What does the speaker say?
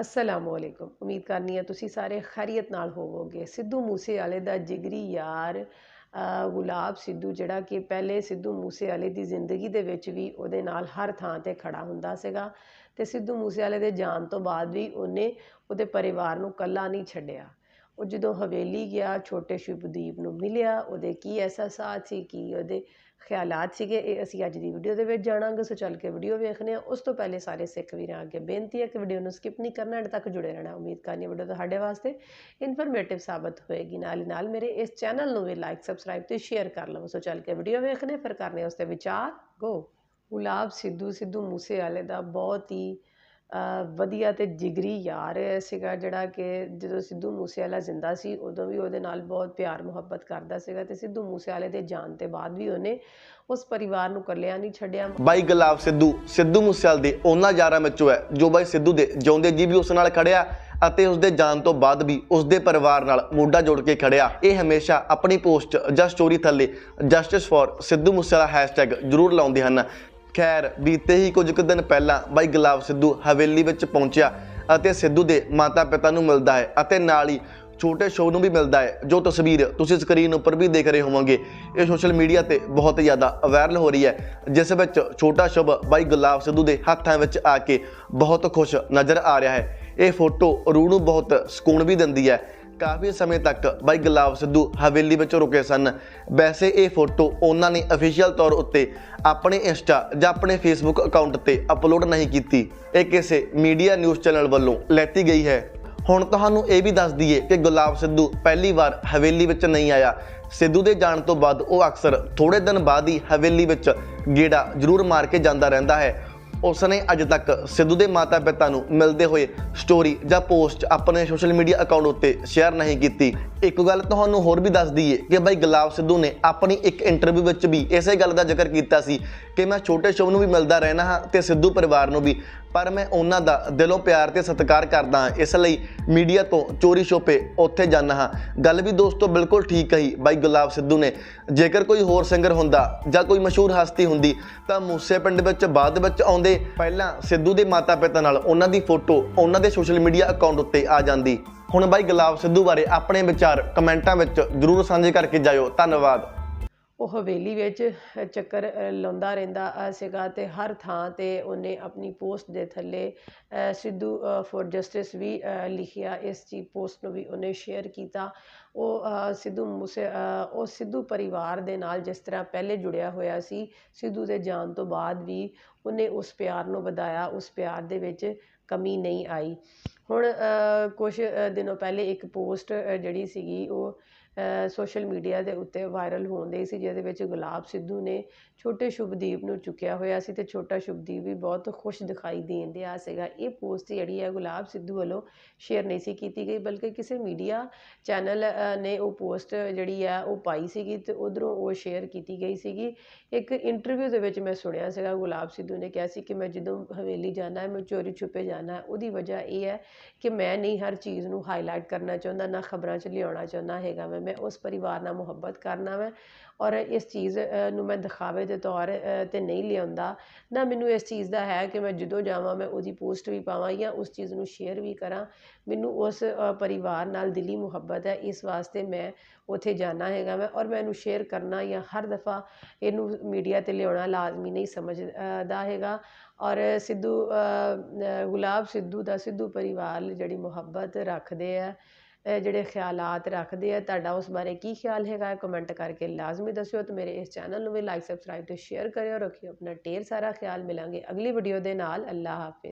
ਅਸਲਾਮੁਅਲੈਕੁਮ ਉਮੀਦ ਕਰਨੀ ਹੈ ਤੁਸੀਂ ਸਾਰੇ ਖੈਰੀਅਤ ਨਾਲ ਹੋਵੋਗੇ। ਸਿੱਧੂ ਮੂਸੇਵਾਲੇ ਦਾ ਜਿਗਰੀ ਯਾਰ ਗੁਲਾਬ ਸਿੱਧੂ, ਜਿਹੜਾ ਕਿ ਪਹਿਲੇ ਸਿੱਧੂ ਮੂਸੇਵਾਲੇ ਦੀ ਜ਼ਿੰਦਗੀ ਦੇ ਵਿੱਚ ਵੀ ਉਹਦੇ ਨਾਲ ਹਰ ਥਾਂ ਤੇ ਖੜਾ ਹੁੰਦਾ ਸੀਗਾ ਤੇ ਸਿੱਧੂ ਮੂਸੇਵਾਲੇ ਦੇ ਜਾਣ ਤੋਂ ਬਾਅਦ ਵੀ ਉਹਨੇ ਉਹਦੇ ਪਰਿਵਾਰ ਨੂੰ ਇਕੱਲਾ ਨਹੀਂ ਛੱਡਿਆ। ਉਹ ਜਦੋਂ ਹਵੇਲੀ ਗਿਆ ਛੋਟੇ ਸ਼ੁਭਦੀਪ ਨੂੰ ਮਿਲਿਆ ਉਹਦੇ ਕੀ ਅਹਿਸਾਸਾਤ ਸੀ ਕੀ ਉਹਦੇ ਖਿਆਲਾਤ ਸੀਗੇ? ਇਹ ਅਸੀਂ ਅੱਜ ਦੀ ਵੀਡੀਓ ਦੇ ਵਿੱਚ ਜਾਣਾਂਗੇ ਸੋ ਚੱਲ ਕੇ ਵੀਡੀਓ ਵੇਖਦੇ ਹਾਂ। ਉਸ ਤੋਂ ਪਹਿਲੇ ਸਾਰੇ ਸਿੱਖ ਵੀਰਾਂ ਅੱਗੇ ਬੇਨਤੀ ਹੈ ਕਿ ਵੀਡੀਓ ਨੂੰ ਸਕਿਪ ਨਹੀਂ ਕਰਨਾ ਐਂਡ ਤੱਕ ਜੁੜੇ ਰਹਿਣਾ। ਉਮੀਦ ਕਰਨੀ ਵੀਡੀਓ ਤੁਹਾਡੇ ਵਾਸਤੇ ਇਨਫੋਰਮੇਟਿਵ ਸਾਬਤ ਹੋਏਗੀ। ਨਾਲ ਹੀ ਨਾਲ ਮੇਰੇ ਇਸ ਚੈਨਲ ਨੂੰ ਵੀ ਲਾਈਕ ਸਬਸਕ੍ਰਾਈਬ ਤੇ ਸ਼ੇਅਰ ਕਰ ਲਵੋ। ਸੋ ਚੱਲ ਕੇ ਵੀਡੀਓ ਵੇਖਦੇ ਹਾਂ, ਫਿਰ ਕਰਨੇ ਉਸ ਤੇ ਵਿਚਾਰ। ਗੋ ਗੁਲਾਬ ਸਿੱਧੂ ਸਿੱਧੂ ਮੂਸੇਵਾਲੇ ਦਾ ਬਹੁਤ ਹੀ ਵਧੀਆ ਅਤੇ ਜਿਗਰੀ ਯਾਰ ਸੀਗਾ ਜਿਹੜਾ ਕਿ ਜਦੋਂ ਸਿੱਧੂ ਮੂਸੇਵਾਲਾ ਜ਼ਿੰਦਾ ਸੀ, ਉਦੋਂ ਵੀ ਉਹਦੇ ਨਾਲ ਬਹੁਤ ਪਿਆਰ ਮੁਹੱਬਤ ਕਰਦਾ ਸੀਗਾ ਅਤੇ ਸਿੱਧੂ ਮੂਸੇਵਾਲੇ ਦੇ ਜਾਣ ਤੋਂ ਬਾਅਦ ਵੀ ਉਹਨੇ ਉਸ ਪਰਿਵਾਰ ਨੂੰ ਇਕੱਲਿਆ ਨਹੀਂ ਛੱਡਿਆ। ਬਾਈ ਗੁਲਾਬ ਸਿੱਧੂ ਸਿੱਧੂ ਮੂਸੇਵਾਲੇ ਦੇ ਉਹਨਾਂ ਯਾਰਾਂ ਵਿੱਚੋਂ ਹੈ, ਜੋ ਬਾਈ ਸਿੱਧੂ ਦੇ ਜਿਉਂਦੇ ਜੀ ਵੀ ਉਸ ਨਾਲ ਖੜਿਆ ਅਤੇ ਉਸ ਦੇ ਜਾਣ ਤੋਂ ਬਾਅਦ ਵੀ ਉਸ ਦੇ ਪਰਿਵਾਰ ਨਾਲ ਮੋਢਾ ਜੋੜ ਕੇ ਖੜਿਆ। ਇਹ ਹਮੇਸ਼ਾ ਆਪਣੀ ਪੋਸਟ ਜਾਂ ਸਟੋਰੀ ਥੱਲੇ justice for Sidhu Moosewala hashtag ਜ਼ਰੂਰ ਲਾਉਂਦੇ ਹਨ। ਖੈਰ, ਬੀਤੇ ਹੀ ਕੁਝ ਕੁ ਦਿਨ ਪਹਿਲਾਂ ਬਾਈ ਗੁਲਾਬ ਸਿੱਧੂ ਹਵੇਲੀ ਵਿੱਚ ਪਹੁੰਚਿਆ ਅਤੇ ਸਿੱਧੂ ਦੇ ਮਾਤਾ ਪਿਤਾ ਨੂੰ ਮਿਲਦਾ ਹੈ ਅਤੇ ਨਾਲ ਹੀ ਛੋਟੇ ਸ਼ੋਅ ਨੂੰ ਵੀ ਮਿਲਦਾ ਹੈ। ਜੋ ਤਸਵੀਰ ਤੁਸੀਂ ਸਕਰੀਨ ਉੱਪਰ ਵੀ ਦੇਖ ਰਹੇ ਹੋਵੋਗੇ, ਇਹ ਸੋਸ਼ਲ ਮੀਡੀਆ ਤੇ ਬਹੁਤ ਜ਼ਿਆਦਾ ਵਾਇਰਲ ਹੋ ਰਹੀ ਹੈ, ਜਿਸ ਵਿੱਚ ਛੋਟਾ ਸ਼ੁਭ ਬਾਈ ਗੁਲਾਬ ਸਿੱਧੂ ਦੇ ਹੱਥਾਂ ਵਿੱਚ ਆ ਕੇ ਬਹੁਤ ਖੁਸ਼ ਨਜ਼ਰ ਆ ਰਿਹਾ ਹੈ। ਇਹ ਫੋਟੋ ਰੂਹ ਨੂੰ ਬਹੁਤ ਸਕੂਨ ਵੀ ਦਿੰਦੀ ਹੈ। ਕਾਫੀ ਸਮੇਂ ਤੱਕ ਬਾਈ ਗੁਲਾਬ ਸਿੱਧੂ ਹਵੇਲੀ ਵਿੱਚ ਰੁਕੇ ਸਨ। ਵੈਸੇ ਇਹ ਫੋਟੋ ਉਹਨਾਂ ਨੇ ਅਫੀਸ਼ੀਅਲ ਤੌਰ ਉੱਤੇ ਆਪਣੇ ਇੰਸਟਾ ਜਾਂ ਆਪਣੇ ਫੇਸਬੁੱਕ ਅਕਾਊਂਟ ਤੇ ਅਪਲੋਡ ਨਹੀਂ ਕੀਤੀ। ਇਹ ਕਿਸੇ ਮੀਡੀਆ ਨਿਊਜ਼ ਚੈਨਲ ਵੱਲੋਂ ਲੈਤੀ ਗਈ ਹੈ। ਹੁਣ ਤੁਹਾਨੂੰ ਇਹ ਵੀ ਦੱਸ ਦਈਏ ਕਿ ਗੁਲਾਬ ਸਿੱਧੂ ਪਹਿਲੀ ਵਾਰ ਹਵੇਲੀ ਵਿੱਚ ਨਹੀਂ ਆਇਆ। ਸਿੱਧੂ ਦੇ ਜਾਣ ਤੋਂ ਬਾਅਦ ਉਹ ਅਕਸਰ ਥੋੜੇ ਦਿਨ ਬਾਅਦ ਹੀ ਹਵੇਲੀ ਵਿੱਚ ਗੇੜਾ ਜ਼ਰੂਰ ਮਾਰ ਕੇ ਜਾਂਦਾ ਰਹਿੰਦਾ ਹੈ। ਉਸ ਨੇ ਅੱਜ ਤੱਕ ਸਿੱਧੂ ਦੇ ਮਾਤਾ-ਪਿਤਾ ਨੂੰ ਮਿਲਦੇ ਹੋਏ ਸਟੋਰੀ ਜਾਂ ਪੋਸਟ ਆਪਣੇ ਸੋਸ਼ਲ ਮੀਡੀਆ ਅਕਾਊਂਟ ਉੱਤੇ ਸ਼ੇਅਰ ਨਹੀਂ ਕੀਤੀ। ਇੱਕ ਗੱਲ ਤੁਹਾਨੂੰ ਹੋਰ ਵੀ ਦੱਸ ਦਈਏ ਕਿ ਬਾਈ ਗੁਲਾਬ ਸਿੱਧੂ ਨੇ ਆਪਣੀ ਇੱਕ ਇੰਟਰਵਿਊ ਵਿੱਚ ਵੀ ਇਸੇ ਗੱਲ ਦਾ ਜ਼ਿਕਰ ਕੀਤਾ ਸੀ ਕਿ ਮੈਂ ਛੋਟੇ ਸ਼ੋਅ ਨੂੰ ਵੀ ਮਿਲਦਾ ਰਹਿਣਾ ਹਾਂ ਤੇ ਸਿੱਧੂ ਪਰਿਵਾਰ ਨੂੰ ਵੀ। ਪਰ ਮੈਂ ਉਹਨਾਂ ਦਾ ਦਿਲੋਂ ਪਿਆਰ ਤੇ ਸਤਿਕਾਰ ਕਰਦਾ ਹਾਂ। ਇਸ ਲਈ ਮੀਡੀਆ ਤੋਂ ਚੋਰੀ ਛੋਪੇ ਉੱਥੇ ਜਾਂਦਾ ਹਾਂ। ਗੱਲ ਵੀ ਦੋਸਤੋ ਬਿਲਕੁਲ ਠੀਕ ਕਹੀ ਬਾਈ ਗੁਲਾਬ ਸਿੱਧੂ ਨੇ। ਜੇਕਰ ਕੋਈ ਹੋਰ ਸਿੰਗਰ ਹੁੰਦਾ ਜਾਂ ਕੋਈ ਮਸ਼ਹੂਰ ਹਸਤੀ ਹੁੰਦੀ ਤਾਂ ਮੂਸੇ ਪਿੰਡ ਵਿੱਚ ਬਾਅਦ ਵਿੱਚ ਆਉਂਦੇ। ਪਹਿਲਾਂ ਸਿੱਧੂ ਦੇ ਮਾਤਾ-ਪਿਤਾ ਨਾਲ ਉਹਨਾਂ ਦੀ ਫੋਟੋ ਉਹਨਾਂ ਦੇ ਸੋਸ਼ਲ ਮੀਡੀਆ ਅਕਾਊਂਟ ਉੱਤੇ ਆ ਜਾਂਦੀ। ਹੁਣ ਬਾਈ ਗੁਲਾਬ ਸਿੱਧੂ ਬਾਰੇ ਆਪਣੇ ਵਿਚਾਰ ਕਮੈਂਟਾਂ ਵਿੱਚ ਜਰੂਰ ਸਾਂਝੇ ਕਰਕੇ ਜਾਇਓ। ਧੰਨਵਾਦ। ਉਹ ਹਵੇਲੀ ਵਿੱਚ ਚੱਕਰ ਲਾਉਂਦਾ ਰਹਿੰਦਾ ਸੀਗਾ ਅਤੇ ਹਰ ਥਾਂ ਤੇ ਉਹਨੇ ਆਪਣੀ ਪੋਸਟ ਦੇ ਥੱਲੇ ਸਿੱਧੂ ਫੋਰ ਜਸਟਿਸ ਵੀ ਲਿਖਿਆ। ਇਸ ਚੀ ਪੋਸਟ ਨੂੰ ਵੀ ਉਹਨੇ ਸ਼ੇਅਰ ਕੀਤਾ। ਉਹ ਸਿੱਧੂ ਮੂਸੇ ਉਹ ਸਿੱਧੂ ਪਰਿਵਾਰ ਦੇ ਨਾਲ ਜਿਸ ਤਰ੍ਹਾਂ ਪਹਿਲੇ ਜੁੜਿਆ ਹੋਇਆ ਸੀ, ਸਿੱਧੂ ਦੇ ਜਾਣ ਤੋਂ ਬਾਅਦ ਵੀ ਉਹਨੇ ਉਸ ਪਿਆਰ ਨੂੰ ਵਧਾਇਆ। ਉਸ ਪਿਆਰ ਦੇ ਵਿੱਚ ਕਮੀ ਨਹੀਂ ਆਈ। ਹੁਣ ਕੁਛ ਦਿਨੋਂ ਪਹਿਲੇ ਇੱਕ ਪੋਸਟ ਜਿਹੜੀ ਸੀਗੀ, ਉਹ ਸੋਸ਼ਲ ਮੀਡੀਆ ਦੇ ਉੱਤੇ ਵਾਇਰਲ ਹੋਣ ਡਈ ਸੀ, ਜਿਹਦੇ ਵਿੱਚ ਗੁਲਾਬ ਸਿੱਧੂ ਨੇ ਛੋਟੇ ਸ਼ੁਭਦੀਪ ਨੂੰ ਚੁੱਕਿਆ ਹੋਇਆ ਸੀ ਅਤੇ ਛੋਟਾ ਸ਼ੁਭਦੀਪ ਵੀ ਬਹੁਤ ਖੁਸ਼ ਦਿਖਾਈ ਦੇਣ ਡਿਆ ਸੀਗਾ। ਇਹ ਪੋਸਟ ਜਿਹੜੀ ਹੈ ਗੁਲਾਬ ਸਿੱਧੂ ਵੱਲੋਂ ਸ਼ੇਅਰ ਨਹੀਂ ਸੀ ਕੀਤੀ ਗਈ, ਬਲਕਿ ਕਿਸੇ ਮੀਡੀਆ ਚੈਨਲ ਨੇ ਉਹ ਪੋਸਟ ਜਿਹੜੀ ਆ ਉਹ ਪਾਈ ਸੀਗੀ ਅਤੇ ਉਧਰੋਂ ਉਹ ਸ਼ੇਅਰ ਕੀਤੀ ਗਈ ਸੀਗੀ। ਇੱਕ ਇੰਟਰਵਿਊ ਦੇ ਵਿੱਚ ਮੈਂ ਸੁਣਿਆ ਸੀਗਾ, ਗੁਲਾਬ ਸਿੱਧੂ ਨੇ ਕਿਹਾ ਸੀ ਕਿ ਮੈਂ ਜਦੋਂ ਹਵੇਲੀ ਜਾਣਾ ਮੈਂ ਚੋਰੀ ਛੁਪੇ ਜਾਣਾ ਉਹਦੀ ਵਜ੍ਹਾ ਇਹ ਹੈ ਕਿ ਮੈਂ ਨਹੀਂ ਹਰ ਚੀਜ਼ ਨੂੰ ਹਾਈਲਾਈਟ ਕਰਨਾ ਚਾਹੁੰਦਾ, ਨਾ ਖਬਰਾਂ 'ਚ ਲਿਆਉਣਾ ਚਾਹੁੰਦਾ ਹੈਗਾ ਮੈਂ। ਮੈਂ ਉਸ ਪਰਿਵਾਰ ਨਾਲ ਮੁਹੱਬਤ ਕਰਨਾ ਵੈ। ਔਰ ਇਸ ਚੀਜ਼ ਨੂੰ ਮੈਂ ਦਿਖਾਵੇ ਦੇ ਤੌਰ ਤੇ ਨਹੀਂ ਲਿਆਉਂਦਾ। ਨਾ ਮੈਨੂੰ ਇਸ ਚੀਜ਼ ਦਾ ਹੈ ਕਿ ਮੈਂ ਜਦੋਂ ਜਾਵਾਂ, ਮੈਂ ਉਹਦੀ ਪੋਸਟ ਵੀ ਪਾਵਾਂ ਜਾਂ ਉਸ ਚੀਜ਼ ਨੂੰ ਸ਼ੇਅਰ ਵੀ ਕਰਾਂ। ਮੈਨੂੰ ਉਸ ਪਰਿਵਾਰ ਨਾਲ ਦਿਲੀ ਮੁਹੱਬਤ ਹੈ। ਇਸ ਵਾਸਤੇ ਮੈਂ ਉੱਥੇ ਜਾਣਾ ਹੈਗਾ ਮੈਂ ਔਰ ਮੈਂ ਇਹਨੂੰ ਸ਼ੇਅਰ ਕਰਨਾ ਜਾਂ ਹਰ ਦਫਾ ਇਹਨੂੰ ਮੀਡੀਆ ਤੇ ਲਿਆਉਣਾ ਲਾਜ਼ਮੀ ਨਹੀਂ ਸਮਝਦਾ ਹੈਗਾ। ਔਰ ਸਿੱਧੂ ਗੁਲਾਬ ਸਿੱਧੂ ਦਾ ਸਿੱਧੂ ਪਰਿਵਾਰ ਜਿਹੜੀ ਮੁਹੱਬਤ ਰੱਖਦੇ ਆ ਜਿਹੜੇ ਖਿਆਲਾਤ ਰੱਖਦੇ ਆ ਤੁਹਾਡਾ ਉਸ ਬਾਰੇ ਕੀ ਖਿਆਲ ਹੈਗਾ ਕਮੈਂਟ ਕਰਕੇ ਲਾਜ਼ਮੀ ਦੱਸਿਓ ਤੇ ਮੇਰੇ ਇਸ ਚੈਨਲ ਨੂੰ ਵੀ ਲਾਈਕ ਸਬਸਕ੍ਰਾਈਬ ਤੇ ਸ਼ੇਅਰ ਕਰਿਓ ਰੱਖਿਓ ਆਪਣਾ ਢੇਰ ਸਾਰਾ ਖਿਆਲ ਮਿਲਾਂਗੇ ਅਗਲੀ ਵੀਡੀਓ ਦੇ ਨਾਲ ਅੱਲਾ ਹਾਫਿਜ਼